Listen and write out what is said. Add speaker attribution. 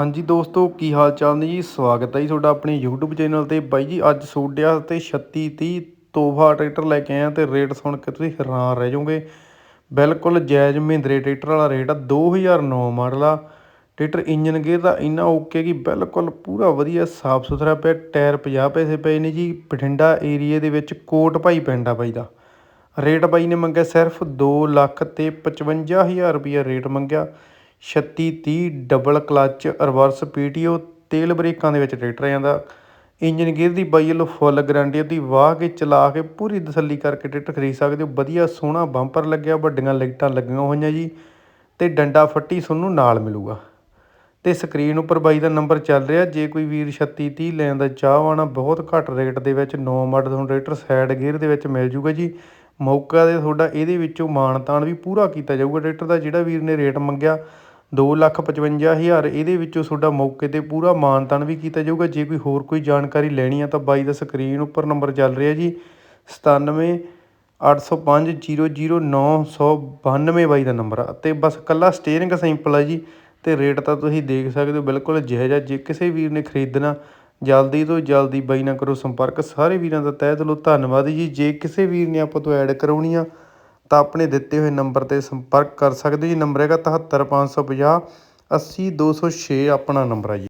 Speaker 1: ਹਾਂਜੀ ਦੋਸਤੋ, ਕੀ ਹਾਲ ਚਾਲ ਨੇ ਜੀ? ਸਵਾਗਤ ਹੈ ਜੀ ਤੁਹਾਡਾ ਆਪਣੇ YouTube ਚੈਨਲ ਤੇ। ਬਾਈ ਜੀ, ਅੱਜ ਸੋਡਿਆ ਤੇ 3630 ਤੋਹਫਾ ਟਰੈਕਟਰ ਲੈ ਕੇ ਆਇਆ ਤੇ ਰੇਟ ਸੁਣ ਕੇ ਤੁਸੀਂ ਹੈਰਾਨ ਰਹਿ ਜਾਓਗੇ। ਬਿਲਕੁਲ ਜਾਇਜ਼ ਮਹਿੰਦਰੇ ਟਰੈਕਟਰ ਵਾਲਾ ਰੇਟ ਆ 2009 ਮਾਡਲ ਆ। ਟਰੈਕਟਰ ਇੰਜਨ ਗੇਅਰ ਦਾ ਇੰਨਾ ਓਕੇ ਕਿ ਬਿਲਕੁਲ ਪੂਰਾ ਵਧੀਆ ਸਾਫ਼ ਸੁਥਰਾ ਪਿਆ, ਟਾਇਰ 50 ਪੈਸੇ ਪਏ ਨੇ ਜੀ। ਬਠਿੰਡਾ ਏਰੀਏ ਦੇ ਵਿੱਚ ਕੋਟ ਭਾਈ ਪਿੰਡ ਆ ਬਾਈ ਦਾ। ਰੇਟ ਬਾਈ ਨੇ ਮੰਗਿਆ ਸਿਰਫ 2 ਲੱਖ ਤੇ 55000 ਰੁਪਏ ਰੇਟ ਮੰਗਿਆ। ਛੱਤੀ ਤੀਹ double clutch reverse P T O ਤੇਲ ਬਰੇਕਾਂ ਦੇ ਵਿੱਚ ਟਰੈਕਟਰ ਜਾਂਦਾ। ਇੰਜਨ ਗੇਅਰ ਦੀ ਬਾਈ ਵੱਲੋਂ ਫੁੱਲ ਗਰੰਟੀ ਉਹਦੀ ਵਾਹ ਕੇ ਚਲਾ ਕੇ ਪੂਰੀ ਤਸੱਲੀ ਕਰਕੇ ਟਰੈਕਟਰ ਖਰੀਦ ਸਕਦੇ ਹੋ। ਵਧੀਆ ਸੋਹਣਾ ਬੰਪਰ ਲੱਗਿਆ, ਵੱਡੀਆਂ ਲਾਈਟਾਂ ਲੱਗੀਆਂ ਹੋਈਆਂ ਜੀ ਤੇ ਡੰਡਾ ਫੱਟੀ ਤੁਹਾਨੂੰ ਨਾਲ ਮਿਲੂਗਾ। ਤੇ ਸਕਰੀਨ ਉੱਪਰ ਬਾਈ ਦਾ ਨੰਬਰ ਚੱਲ ਰਿਹਾ, ਜੇ ਕੋਈ ਵੀਰ 36 30 ਲੈਣ ਦਾ ਚਾਹਵਾਨਾ ਬਹੁਤ ਘੱਟ ਰੇਟ ਦੇ ਵਿੱਚ 9 ਮਾਡਲ ਤੁਹਾਨੂੰ ਟਰੈਕਟਰ ਸਾਈਡ ਗੇਅਰ ਦੇ ਵਿੱਚ ਮਿਲ ਜੂਗਾ ਜੀ। ਮੌਕਾ ਦੇ ਤੁਹਾਡਾ ਇਹਦੇ ਵਿੱਚੋਂ ਮਾਣ ਤਾਣ ਵੀ ਪੂਰਾ ਕੀਤਾ ਜਾਊਗਾ। ਟਰੈਕਟਰ ਦਾ ਜਿਹੜਾ ਵੀਰ ਨੇ ਰੇਟ ਮੰਗਿਆ 255000 ਇਹਦੇ ਵਿੱਚੋਂ ਤੁਹਾਡਾ ਮੌਕੇ ਤੇ ਪੂਰਾ ਮਾਨਤਾਨ ਵੀ ਕੀਤਾ ਜਾਊਗਾ। ਜੇ ਕੋਈ ਹੋਰ ਕੋਈ ਜਾਣਕਾਰੀ ਲੈਣੀ ਆ ਤਾਂ ਬਾਈ ਦਾ ਸਕਰੀਨ ਉੱਪਰ ਨੰਬਰ ਚੱਲ ਰਿਹਾ ਜੀ। 97 805 00992 ਬਾਈ ਦਾ ਨੰਬਰ ਆ। ਅਤੇ ਬਸ ਇਕੱਲਾ ਸਟੇਅਰਿੰਗ ਸਿੰਪਲ ਆ ਜੀ। ਅਤੇ ਰੇਟ ਤਾਂ ਤੁਸੀਂ ਦੇਖ ਸਕਦੇ ਹੋ, ਬਿਲਕੁਲ ਜਾਇਜ਼ ਜੇ ਕਿਸੇ ਵੀਰ ਨੇ ਖਰੀਦਣਾ, ਜਲਦੀ ਤੋਂ ਜਲਦੀ ਬਾਈ ਨਾਲ ਕਰੋ ਸੰਪਰਕ। ਸਾਰੇ ਵੀਰਾਂ ਦਾ ਤਹਿ ਦਿਲੋਂ ਧੰਨਵਾਦ ਜੀ। ਜੇ ਕਿਸੇ ਵੀਰ ਨੇ ਆਪਾਂ ਤੋਂ ਐਡ ਕਰਾਉਣੀ ਆ ਤਾਂ ਆਪਣੇ ਦਿੱਤੇ ਹੋਏ ਨੰਬਰ ਤੇ ਸੰਪਰਕ ਕਰ ਸਕਦੇ ਹੋ। ਜੀ ਨੰਬਰ ਹੈਗਾ 77550 80206 ਆਪਣਾ ਨੰਬਰ ਆ ਜੀ।